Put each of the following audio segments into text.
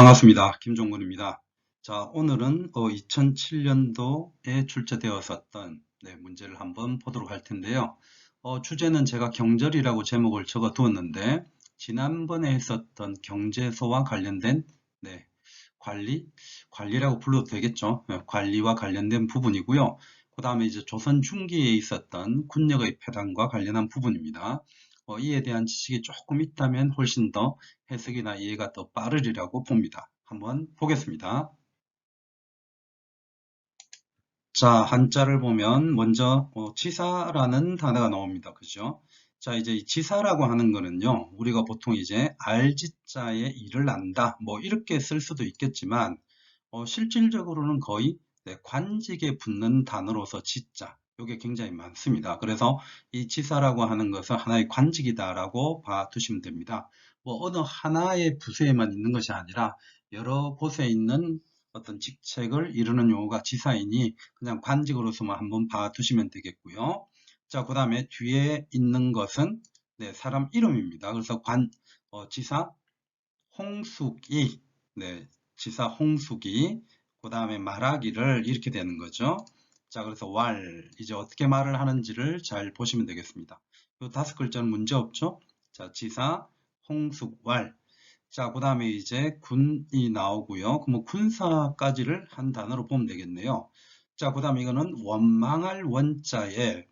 반갑습니다. 김종근입니다. 자, 오늘은 2007년도에 출제되었었던 네, 문제를 한번 보도록 할 텐데요. 어, 주제는 제가 경절이라고 제목을 적어 두었는데 지난번에 했었던 경제소와 관련된 네, 관리, 관리라고 불러도 되겠죠. 네, 관리와 관련된 부분이고요. 그 다음에 이제 조선 중기에 있었던 군력의 폐단과 관련한 부분입니다. 어, 이에 대한 지식이 조금 있다면 훨씬 더 해석이나 이해가 더 빠르리라고 봅니다. 한번 보겠습니다. 자, 한자를 보면 먼저 어, 치사라는 단어가 나옵니다. 그죠? 자, 이제 이 치사라고 하는 거는요. 우리가 보통 이제 알지자에 일을 안다. 뭐 이렇게 쓸 수도 있겠지만 어, 실질적으로는 거의 네, 관직에 붙는 단어로서 지자 이게 굉장히 많습니다. 그래서 이 지사라고 하는 것은 하나의 관직이다라고 봐두시면 됩니다. 뭐 어느 하나의 부서에만 있는 것이 아니라 여러 곳에 있는 어떤 직책을 이루는 용어가 지사이니 그냥 관직으로서만 한번 봐두시면 되겠고요. 자, 그 다음에 뒤에 있는 것은 네, 사람 이름입니다. 그래서 관, 어, 지사 홍숙이, 네, 지사 홍숙이, 그 다음에 말하기를 이렇게 되는 거죠. 자, 그래서 왈, 이제 어떻게 말을 하는지를 잘 보시면 되겠습니다. 이 다섯 글자는 문제 없죠? 자, 지사, 홍숙, 왈. 자, 그 다음에 이제 군이 나오고요. 그러면 군사까지를 한 단어로 보면 되겠네요. 자, 그 다음에 이거는 원망할 원자에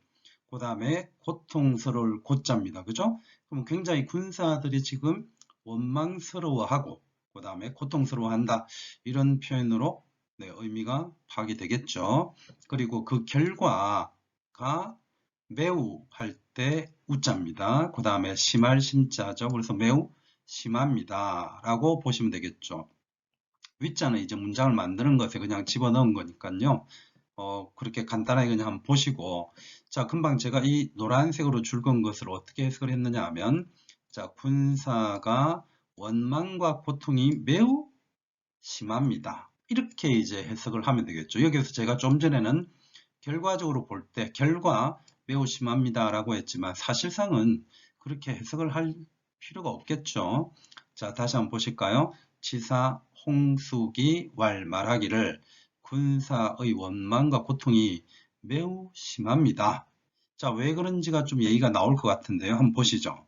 그 다음에 고통스러울 고자입니다. 그죠? 그럼 굉장히 군사들이 지금 원망스러워하고 그 다음에 고통스러워한다. 이런 표현으로 네, 의미가 파악이 되겠죠. 그리고 그 결과가 매우 할 때 우자입니다. 그 다음에 심할 심자죠. 그래서 매우 심합니다. 라고 보시면 되겠죠. 윗자는 이제 문장을 만드는 것에 그냥 집어넣은 거니까요. 어, 그렇게 간단하게 그냥 한번 보시고 자 금방 제가 이 노란색으로 줄건 것을 어떻게 해석을 했느냐 하면 자 군사가 원망과 고통이 매우 심합니다. 이렇게 이제 해석을 하면 되겠죠. 여기서 제가 좀 전에는 결과적으로 볼 때 결과 매우 심합니다 라고 했지만 사실상은 그렇게 해석을 할 필요가 없겠죠. 자 다시 한번 보실까요? 지사 홍숙이 왈 말하기를 군사의 원망과 고통이 매우 심합니다. 자 왜 그런지가 좀 얘기가 나올 것 같은데요. 한번 보시죠.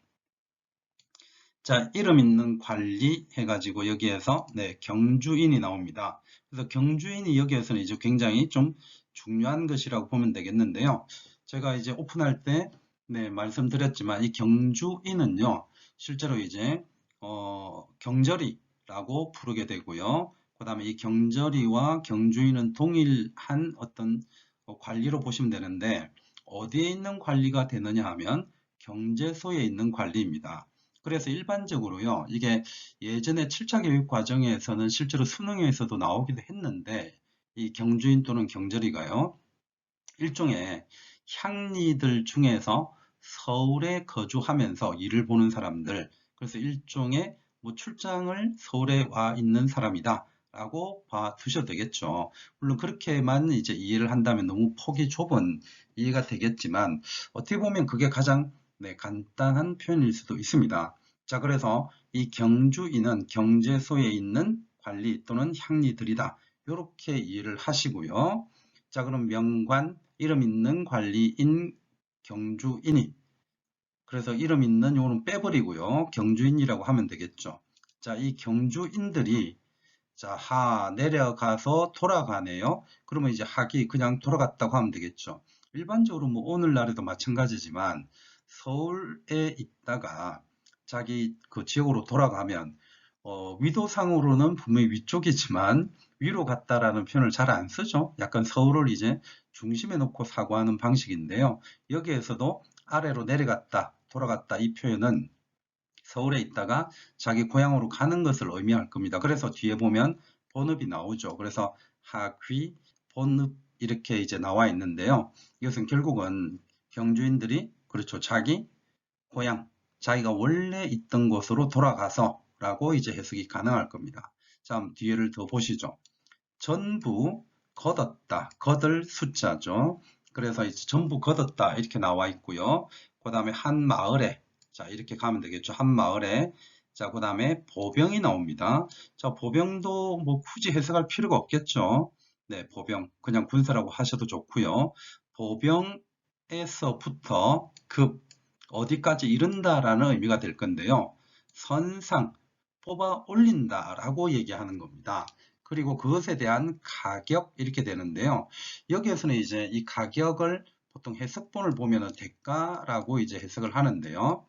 자, 이름 있는 관리 해가지고 여기에서 네, 경주인이 나옵니다. 그래서 경주인이 여기에서는 이제 굉장히 좀 중요한 것이라고 보면 되겠는데요. 제가 이제 오픈할 때 네, 말씀드렸지만 이 경주인은요, 실제로 이제 어, 경절이라고 부르게 되고요. 그 다음에 이 경절이와 경주인은 동일한 어떤 관리로 보시면 되는데 어디에 있는 관리가 되느냐 하면 경제소에 있는 관리입니다. 그래서 일반적으로요, 이게 예전에 7차 교육 과정에서는 실제로 수능에서도 나오기도 했는데, 이 경주인 또는 경절이가요, 일종의 향리들 중에서 서울에 거주하면서 일을 보는 사람들, 그래서 일종의 뭐 출장을 서울에 와 있는 사람이다. 라고 봐 두셔도 되겠죠. 물론 그렇게만 이제 이해를 한다면 너무 폭이 좁은 이해가 되겠지만 어떻게 보면 그게 가장 네, 간단한 표현일 수도 있습니다. 자, 그래서 이 경주인은 경제소에 있는 관리 또는 향리들이다. 이렇게 이해를 하시고요. 자, 그럼 명관, 이름 있는 관리인 경주인이 그래서 이름 있는 요거는 빼버리고요. 경주인이라고 하면 되겠죠. 자, 이 경주인들이 자, 하 내려가서 돌아가네요. 그러면 이제 학이 그냥 돌아갔다고 하면 되겠죠. 일반적으로 뭐 오늘날에도 마찬가지지만 서울에 있다가 자기 그 지역으로 돌아가면 어, 위도상으로는 분명히 위쪽이지만 위로 갔다라는 표현을 잘 안 쓰죠. 약간 서울을 이제 중심에 놓고 사고하는 방식인데요. 여기에서도 아래로 내려갔다, 돌아갔다 이 표현은 서울에 있다가 자기 고향으로 가는 것을 의미할 겁니다. 그래서 뒤에 보면 본읍이 나오죠. 그래서 하귀, 본읍 이렇게 이제 나와 있는데요. 이것은 결국은 경주인들이 그렇죠. 자기 고향, 자기가 원래 있던 곳으로 돌아가서 라고 이제 해석이 가능할 겁니다. 자, 뒤에를 더 보시죠. 전부 걷었다. 걷을 숫자죠. 그래서 이제 전부 걷었다. 이렇게 나와 있고요. 그 다음에 한 마을에, 자, 이렇게 가면 되겠죠. 한 마을에 자, 그 다음에 보병이 나옵니다. 자, 보병도 뭐 굳이 해석할 필요가 없겠죠. 네, 보병. 그냥 군사라고 하셔도 좋고요. 보병에서부터 급, 어디까지 이른다라는 의미가 될 건데요. 선상, 뽑아 올린다 라고 얘기하는 겁니다. 그리고 그것에 대한 가격 이렇게 되는데요. 여기에서는 이제 이 가격을 보통 해석본을 보면은 대가라고 이제 해석을 하는데요.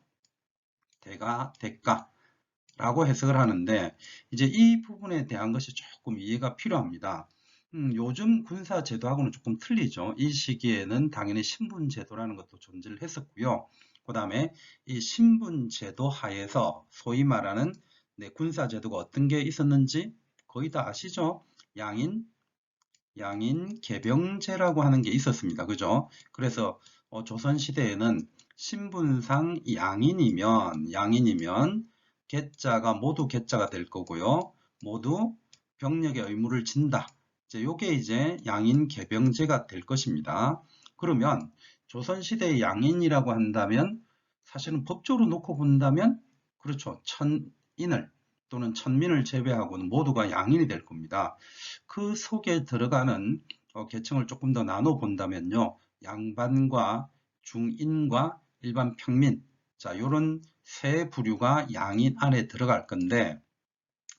대가, 대가라고 해석을 하는데 이제 이 부분에 대한 것이 조금 이해가 필요합니다. 음, 요즘 군사 제도하고는 조금 틀리죠. 이 시기에는 당연히 신분 제도라는 것도 존재를 했었고요. 그 다음에 이 신분 제도 하에서 소위 말하는 네, 군사 제도가 어떤 게 있었는지 거의 다 아시죠? 양인, 양인 개병제라고 하는 게 있었습니다. 그죠? 그래서 어, 조선시대에는 신분상 양인이면 양인이면 개자가 모두 개자가 될 거고요. 모두 병력의 의무를 진다. 이제 요게 이제 양인 개병제가 될 것입니다. 그러면 조선시대의 양인이라고 한다면 사실은 법적으로 놓고 본다면 그렇죠. 천인을 또는 천민을 제외하고는 모두가 양인이 될 겁니다. 그 속에 들어가는 어, 계층을 조금 더 나눠 본다면요. 양반과 중인과 일반 평민 자 요런 세 부류가 양인 안에 들어갈 건데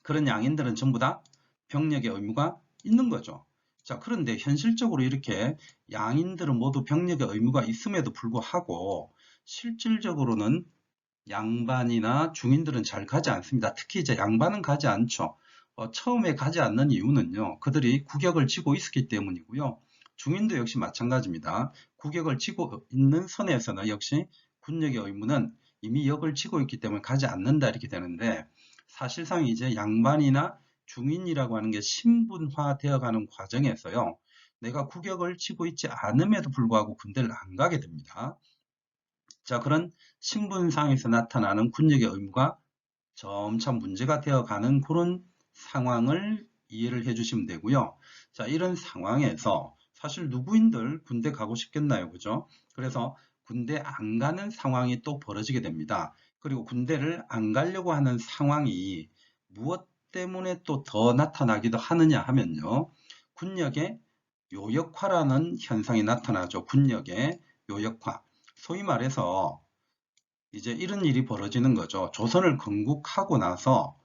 그런 양인들은 전부 다 병력의 의무가 있는 거죠. 자 그런데 현실적으로 이렇게 양인들은 모두 병력의 의무가 있음에도 불구하고 실질적으로는 양반이나 중인들은 잘 가지 않습니다. 특히 이제 양반은 가지 않죠. 어, 처음에 가지 않는 이유는요. 그들이 구격을 지고 있었기 때문이고요. 중인도 역시 마찬가지입니다. 구격을 지고 있는 선에서는 역시 군력의 의무는 이미 역을 지고 있기 때문에 가지 않는다 이렇게 되는데 사실상 이제 양반이나 중인이라고 하는 게 신분화되어 가는 과정에서요. 내가 구격을 치고 있지 않음에도 불구하고 군대를 안 가게 됩니다. 자, 그런 신분상에서 나타나는 군력의 의무가 점차 문제가 되어 가는 그런 상황을 이해를 해 주시면 되고요. 자, 이런 상황에서 사실 누구인들 군대 가고 싶겠나요? 그죠? 그래서 군대 안 가는 상황이 또 벌어지게 됩니다. 그리고 군대를 안 가려고 하는 상황이 무엇 때문에 또 더 나타나기도 하느냐 하면요. 군력의 요역화라는 현상이 나타나죠. 군력의 요역화. 소위 말해서 이제 이런 일이 벌어지는 거죠. 조선을 건국하고 나서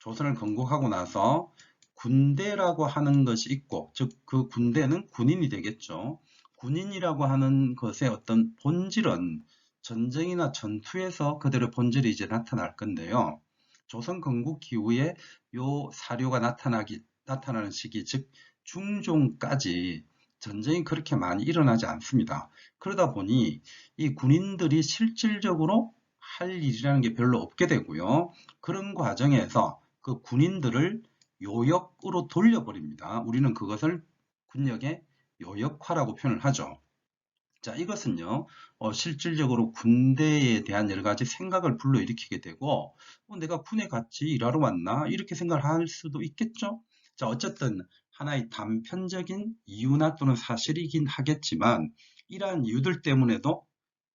조선을 건국하고 나서 군대라고 하는 것이 있고 즉 그 군대는 군인이 되겠죠. 군인이라고 하는 것의 어떤 본질은 전쟁이나 전투에서 그들의 본질이 이제 나타날 건데요. 조선 건국 이후에 요 사료가 나타나기 나타나는 시기 즉 중종까지 전쟁이 그렇게 많이 일어나지 않습니다. 그러다 보니 이 군인들이 실질적으로 할 일이라는 게 별로 없게 되고요. 그런 과정에서 그 군인들을 요역으로 돌려버립니다. 우리는 그것을 군력의 요역화라고 표현을 하죠. 자, 이것은요, 어, 실질적으로 군대에 대한 여러 가지 생각을 불러일으키게 되고, 어, 내가 군에 같이 일하러 왔나? 이렇게 생각을 할 수도 있겠죠? 자, 어쨌든 하나의 단편적인 이유나 또는 사실이긴 하겠지만 이러한 이유들 때문에도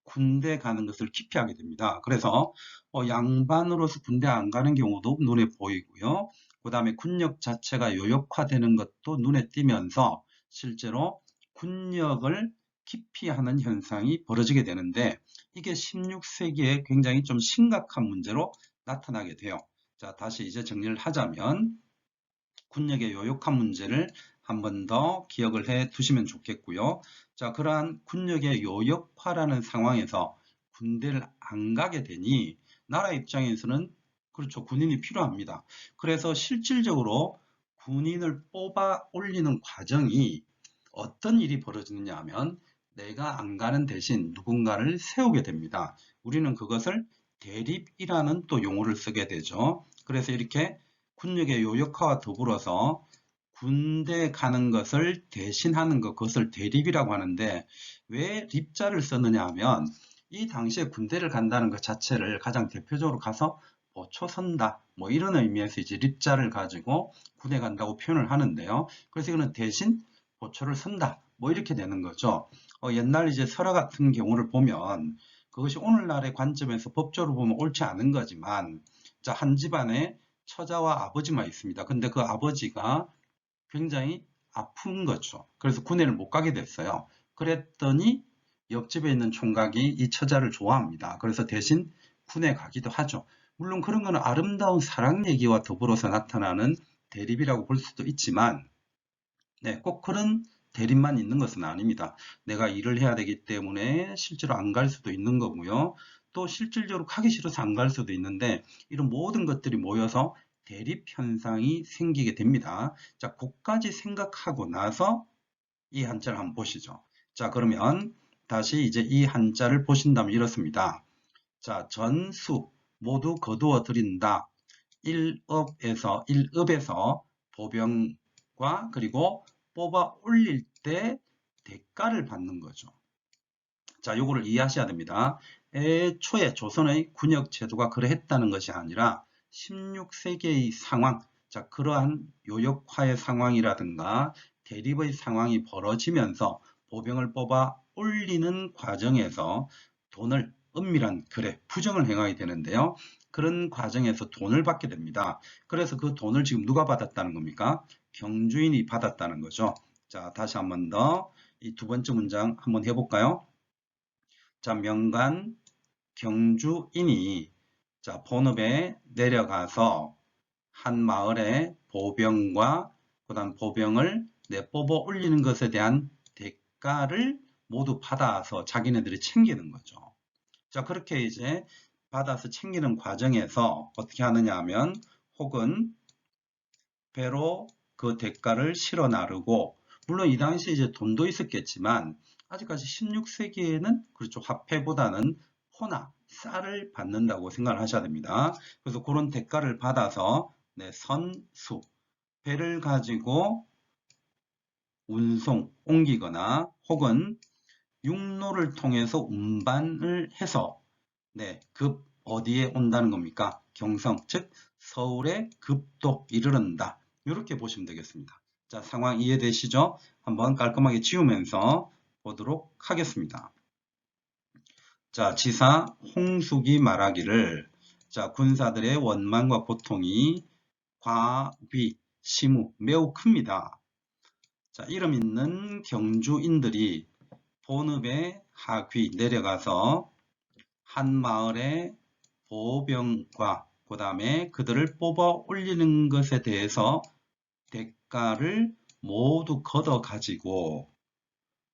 군대 가는 것을 기피하게 됩니다. 그래서 어, 양반으로서 군대 안 가는 경우도 눈에 보이고요. 그 다음에 군력 자체가 요역화되는 것도 눈에 띄면서 실제로 군력을 기피하는 현상이 벌어지게 되는데 이게 16세기에 굉장히 좀 심각한 문제로 나타나게 돼요. 자, 다시 이제 정리를 하자면 군력의 요역한 문제를 한 번 더 기억을 해 두시면 좋겠고요. 자, 그러한 군력의 요역화라는 상황에서 군대를 안 가게 되니 나라 입장에서는 그렇죠. 군인이 필요합니다. 그래서 실질적으로 군인을 뽑아 올리는 과정이 어떤 일이 벌어지느냐 하면 내가 안 가는 대신 누군가를 세우게 됩니다. 우리는 그것을 대립이라는 또 용어를 쓰게 되죠. 그래서 이렇게 군력의 요역화와 더불어서 군대 가는 것을 대신하는 것, 그것을 대립이라고 하는데 왜 립자를 썼느냐 하면 이 당시에 군대를 간다는 것 자체를 가장 대표적으로 가서 보초 선다 뭐 이런 의미에서 이제 립자를 가지고 군에 간다고 표현을 하는데요. 그래서 이거는 대신 보초를 선다 뭐 이렇게 되는 거죠. 어, 옛날 이제 설화 같은 경우를 보면 그것이 오늘날의 관점에서 법적으로 보면 옳지 않은 거지만 자, 한 집안에 처자와 아버지만 있습니다. 근데 그 아버지가 굉장히 아픈 거죠. 그래서 군에를 못 가게 됐어요. 그랬더니 옆집에 있는 총각이 이 처자를 좋아합니다. 그래서 대신 군에 가기도 하죠. 물론 그런 거는 아름다운 사랑 얘기와 더불어서 나타나는 대립이라고 볼 수도 있지만 네, 꼭 그런 대립만 있는 것은 아닙니다. 내가 일을 해야 되기 때문에 실제로 안 갈 수도 있는 거고요. 또 실질적으로 가기 싫어서 안 갈 수도 있는데 이런 모든 것들이 모여서 대립 현상이 생기게 됩니다. 자, 그까지 생각하고 나서 이 한자를 한번 보시죠. 자, 그러면 다시 이제 이 한자를 보신다면 이렇습니다. 자, 전수 모두 거두어 드린다. 1업에서 1업에서 보병과 그리고 뽑아 올릴 때 대가를 받는 거죠. 자, 요거를 이해하셔야 됩니다. 애초에 조선의 군역 제도가 그러했다는 것이 아니라 16세기의 상황, 자, 그러한 요역화의 상황이라든가 대립의 상황이 벌어지면서 보병을 뽑아 올리는 과정에서 돈을 은밀한 거래, 부정을 행하게 되는데요. 그런 과정에서 돈을 받게 됩니다. 그래서 그 돈을 지금 누가 받았다는 겁니까? 경주인이 받았다는 거죠. 자, 다시 한 번 더 이 두 번째 문장 한번 해볼까요? 자, 명간 경주인이 자, 본읍에 내려가서 한 마을의 보병과 그다음 보병을 내뽑아 올리는 것에 대한 대가를 모두 받아서 자기네들이 챙기는 거죠. 자, 그렇게 이제 받아서 챙기는 과정에서 어떻게 하느냐 하면 혹은 배로 그 대가를 실어 나르고 물론 이 당시에 이제 돈도 있었겠지만 아직까지 16세기에는 그렇죠 화폐보다는 호나 쌀을 받는다고 생각을 하셔야 됩니다. 그래서 그런 대가를 받아서 네, 선수 배를 가지고 운송 옮기거나 혹은 육로를 통해서 운반을 해서 네, 급 어디에 온다는 겁니까? 경성, 즉 서울에 급도 이르른다. 이렇게 보시면 되겠습니다. 자, 상황 이해되시죠? 한번 깔끔하게 지우면서 보도록 하겠습니다. 자, 지사 홍숙이 말하기를 자, 군사들의 원망과 고통이 과비, 시무 매우 큽니다. 자, 이름 있는 경주인들이 본읍의 하귀 내려가서 한 마을의 보병과 그 다음에 그들을 뽑아 올리는 것에 대해서 대가를 모두 걷어 가지고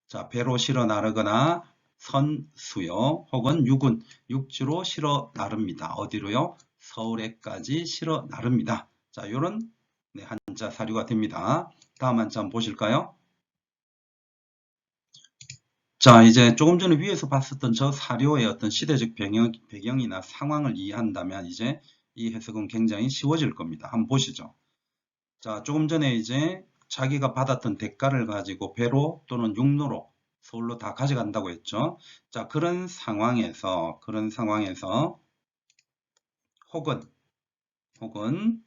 자 배로 실어 나르거나 선수요 혹은 육은 육지로 실어 나릅니다. 어디로요? 서울에까지 실어 나릅니다. 자 요런 네, 한자 사료가 됩니다. 다음 한자 한번 보실까요? 자, 이제 조금 전에 위에서 봤었던 저 사료의 어떤 시대적 배경, 배경이나 상황을 이해한다면 이제 이 해석은 굉장히 쉬워질 겁니다. 한번 보시죠. 자, 조금 전에 이제 자기가 받았던 대가를 가지고 배로 또는 육로로 서울로 다 가져간다고 했죠. 자, 그런 상황에서, 그런 상황에서 혹은, 혹은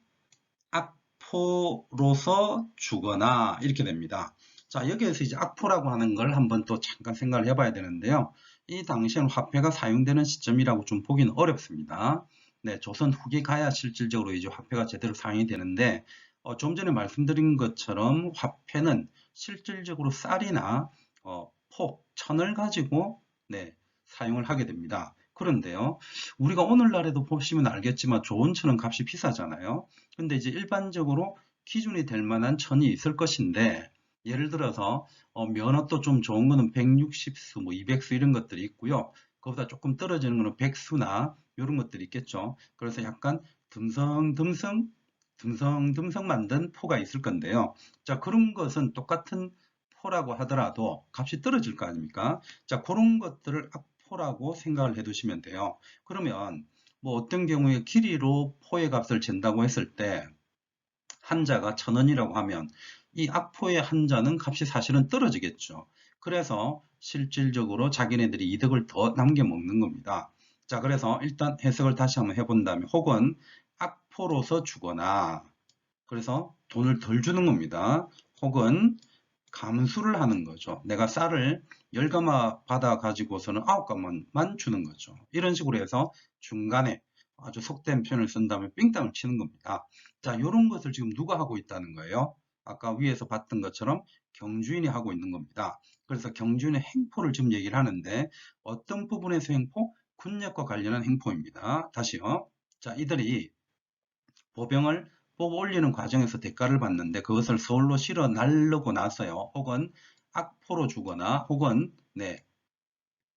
악포로서 주거나 이렇게 됩니다. 자, 여기에서 이제 악포라고 하는 걸 한번 또 잠깐 생각을 해봐야 되는데요. 이 당시에는 화폐가 사용되는 시점이라고 좀 보기는 어렵습니다. 네, 조선 후기 가야 실질적으로 이제 화폐가 제대로 사용이 되는데, 어, 좀 전에 말씀드린 것처럼 화폐는 실질적으로 쌀이나 어, 포, 천을 가지고 네, 사용을 하게 됩니다. 그런데요, 우리가 오늘날에도 보시면 알겠지만 좋은 천은 값이 비싸잖아요. 근데 이제 일반적으로 기준이 될 만한 천이 있을 것인데, 예를 들어서 어, 면허도 좀 좋은 거는 160수, 뭐 200수 이런 것들이 있고요. 그보다 조금 떨어지는 거는 100수나 이런 것들이 있겠죠. 그래서 약간 듬성듬성 듬성듬성 만든 포가 있을 건데요. 자 그런 것은 똑같은 포라고 하더라도 값이 떨어질 거 아닙니까? 자 그런 것들을 악포라고 생각을 해 두시면 돼요. 그러면 뭐 어떤 경우에 길이로 포의 값을 잰다고 했을 때 한자가 천 원이라고 하면 이 악포의 한자는 값이 사실은 떨어지겠죠. 그래서 실질적으로 자기네들이 이득을 더 남겨 먹는 겁니다. 자, 그래서 일단 해석을 다시 한번 해본다면 혹은 악포로서 주거나 그래서 돈을 덜 주는 겁니다. 혹은 감수를 하는 거죠. 내가 쌀을 10가마 받아 가지고서는 9가마만 주는 거죠. 이런 식으로 해서 중간에 아주 속된 표현을 쓴다면 삥땅을 치는 겁니다. 자, 이런 것을 지금 누가 하고 있다는 거예요? 아까 위에서 봤던 것처럼 경주인이 하고 있는 겁니다. 그래서 경주인의 행포를 지금 얘기를 하는데 어떤 부분에서 행포? 군역과 관련한 행포입니다. 다시요. 자, 이들이 보병을 뽑아 올리는 과정에서 대가를 받는데 그것을 서울로 실어 날르고 나서요. 혹은 악포로 주거나 혹은 네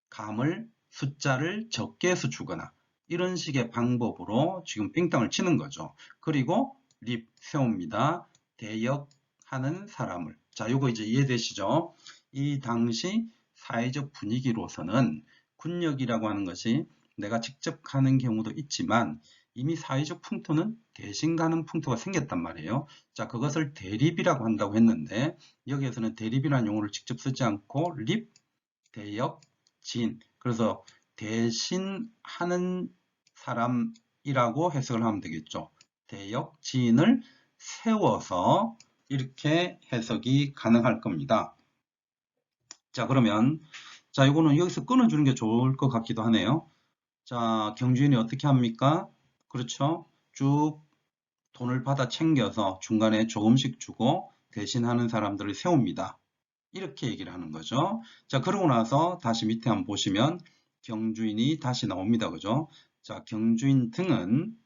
감을 숫자를 적게 해서 주거나 이런 식의 방법으로 지금 삥땅을 치는 거죠. 그리고 립 세웁니다. 대역하는 사람을. 자, 요거 이제 이해되시죠? 이 당시 사회적 분위기로서는 군역이라고 하는 것이 내가 직접 가는 경우도 있지만 이미 사회적 풍토는 대신 가는 풍토가 생겼단 말이에요. 자, 그것을 대립이라고 한다고 했는데 여기에서는 대립이라는 용어를 직접 쓰지 않고 립, 대역, 진. 그래서 대신 하는 사람이라고 해석을 하면 되겠죠. 대역, 진을 세워서 이렇게 해석이 가능할 겁니다. 자, 그러면 자, 이거는 여기서 끊어주는 게 좋을 것 같기도 하네요. 자, 경주인이 어떻게 합니까? 그렇죠. 쭉 돈을 받아 챙겨서 중간에 조금씩 주고 대신하는 사람들을 세웁니다. 이렇게 얘기를 하는 거죠. 자, 그러고 나서 다시 밑에 한번 보시면 경주인이 다시 나옵니다. 그죠? 자, 경주인 등은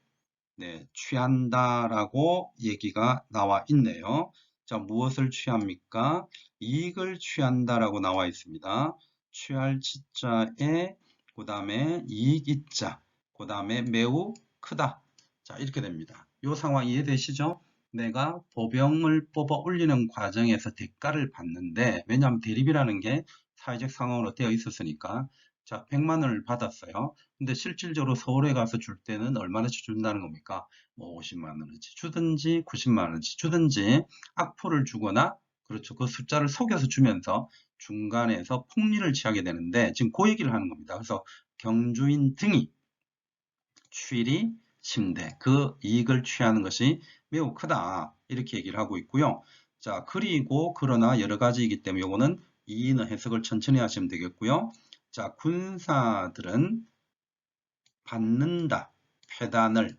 네, 취한다라고 얘기가 나와 있네요. 자, 무엇을 취합니까? 이익을 취한다라고 나와 있습니다. 취할 지자에 그 다음에 이익 이자 그 다음에 매우 크다. 자, 이렇게 됩니다. 이 상황 이해되시죠? 내가 보병을 뽑아 올리는 과정에서 대가를 받는데, 왜냐하면 대립이라는 게 사회적 상황으로 되어 있었으니까, 자, 100만 원을 받았어요. 근데 실질적으로 서울에 가서 줄 때는 얼마나치 준다는 겁니까? 뭐 50만 원어치 주든지 90만 원어치 주든지 악포를 주거나 그렇죠. 그 숫자를 속여서 주면서 중간에서 폭리를 취하게 되는데 지금 그 얘기를 하는 겁니다. 그래서 경주인 등이 취리 침대 그 이익을 취하는 것이 매우 크다 이렇게 얘기를 하고 있고요. 자 그리고 그러나 여러 가지이기 때문에 이거는 이인의 해석을 천천히 하시면 되겠고요. 자 군사들은 받는다 패단을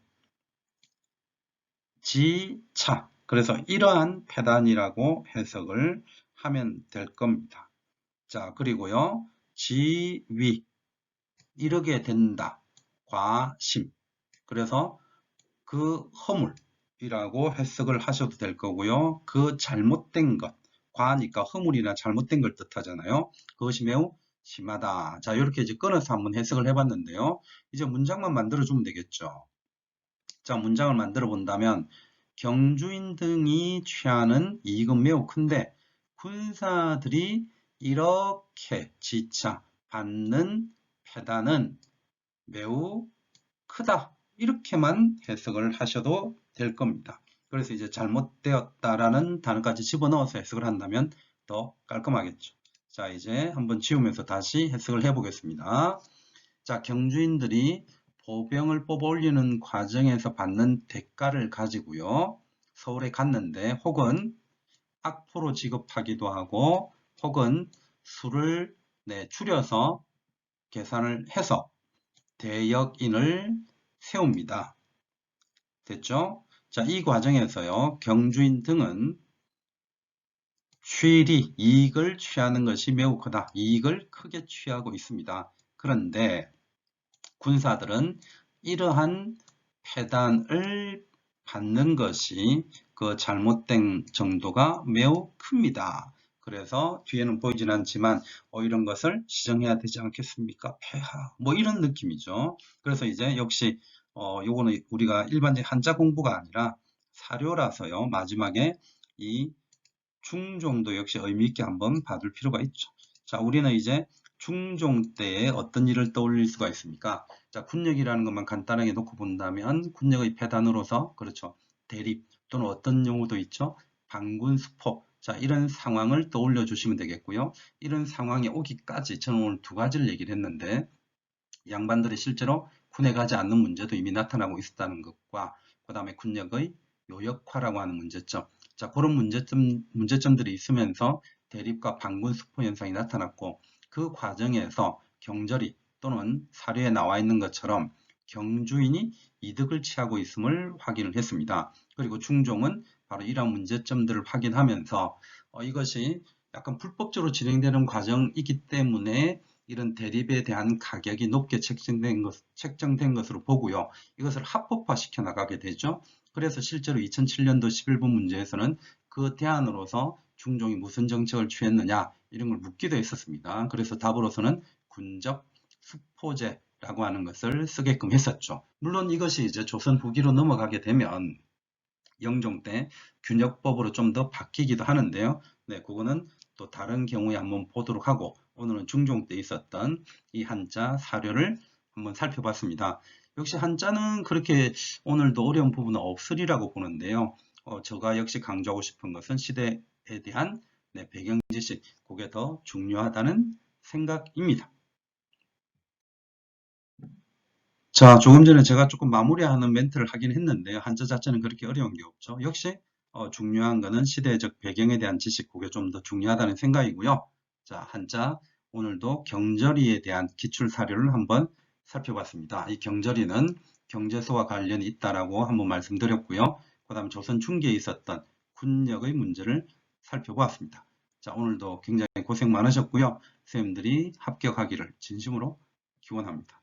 지차 그래서 이러한 패단이라고 해석을 하면 될 겁니다. 자 그리고요 지위 이르게 된다 과심. 그래서 그 허물이라고 해석을 하셔도 될 거고요. 그 잘못된 것. 과니까 허물이나 잘못된 걸 뜻하잖아요. 그것이 매우 심하다. 자, 이렇게 이제 끊어서 한번 해석을 해봤는데요. 이제 문장만 만들어주면 되겠죠. 자, 문장을 만들어 본다면 경주인 등이 취하는 이익은 매우 큰데 군사들이 이렇게 지차 받는 패단은 매우 크다. 이렇게만 해석을 하셔도 될 겁니다. 그래서 이제 잘못되었다라는 단어까지 집어넣어서 해석을 한다면 더 깔끔하겠죠. 자, 이제 한번 지우면서 다시 해석을 해보겠습니다. 자, 경주인들이 보병을 뽑아 올리는 과정에서 받는 대가를 가지고요. 서울에 갔는데 혹은 악포로 지급하기도 하고 혹은 수를 네, 줄여서 계산을 해서 대역인을 세웁니다. 됐죠? 자, 이 과정에서요, 경주인 등은 취리, 이익을 취하는 것이 매우 크다. 이익을 크게 취하고 있습니다. 그런데 군사들은 이러한 패단을 받는 것이 그 잘못된 정도가 매우 큽니다. 그래서 뒤에는 보이진 않지만 어, 이런 것을 시정해야 되지 않겠습니까? 폐하 뭐 이런 느낌이죠. 그래서 이제 역시 어, 요거는 우리가 일반적인 한자 공부가 아니라 사료라서요. 마지막에 이 중종도 역시 의미 있게 한번 봐둘 필요가 있죠. 자, 우리는 이제 중종 때에 어떤 일을 떠올릴 수가 있습니까? 자, 군역이라는 것만 간단하게 놓고 본다면 군역의 폐단으로서 그렇죠. 대립 또는 어떤 용어도 있죠. 반군 수포 자, 이런 상황을 떠올려 주시면 되겠고요. 이런 상황에 오기까지 저는 오늘 두 가지를 얘기를 했는데 양반들이 실제로 군에 가지 않는 문제도 이미 나타나고 있었다는 것과 그 다음에 군역의 요역화라고 하는 문제점 자 그런 문제점, 문제점들이 있으면서 대립과 반군 수포 현상이 나타났고 그 과정에서 경절이 또는 사료에 나와 있는 것처럼 경주인이 이득을 취하고 있음을 확인을 했습니다. 그리고 중종은 바로 이러한 문제점들을 확인하면서 어, 이것이 약간 불법적으로 진행되는 과정이기 때문에 이런 대립에 대한 가격이 높게 책정된, 것, 책정된 것으로 보고요. 이것을 합법화 시켜 나가게 되죠. 그래서 실제로 2007년도 11분 문제에서는 그 대안으로서 중종이 무슨 정책을 취했느냐 이런 걸 묻기도 했었습니다. 그래서 답으로서는 군적 수포제라고 하는 것을 쓰게끔 했었죠. 물론 이것이 이제 조선 후기로 넘어가게 되면 영종 때 균역법으로 좀 더 바뀌기도 하는데요. 네, 그거는 또 다른 경우에 한번 보도록 하고 오늘은 중종 때 있었던 이 한자 사료를 한번 살펴봤습니다. 역시 한자는 그렇게 오늘도 어려운 부분은 없으리라고 보는데요. 어, 제가 역시 강조하고 싶은 것은 시대에 대한 네, 배경 지식, 그게 더 중요하다는 생각입니다. 자, 조금 전에 제가 조금 마무리하는 멘트를 하긴 했는데요. 한자 자체는 그렇게 어려운 게 없죠. 역시 어, 중요한 거는 시대적 배경에 대한 지식, 그게 좀 더 중요하다는 생각이고요. 자, 한자 오늘도 경절이에 대한 기출 사료를 한번 살펴봤습니다. 이 경절이는 경제소와 관련이 있다라고 한번 말씀드렸고요. 그 다음 조선 중기에 있었던 군역의 문제를 살펴보았습니다. 자, 오늘도 굉장히 고생 많으셨고요. 선생님들이 합격하기를 진심으로 기원합니다.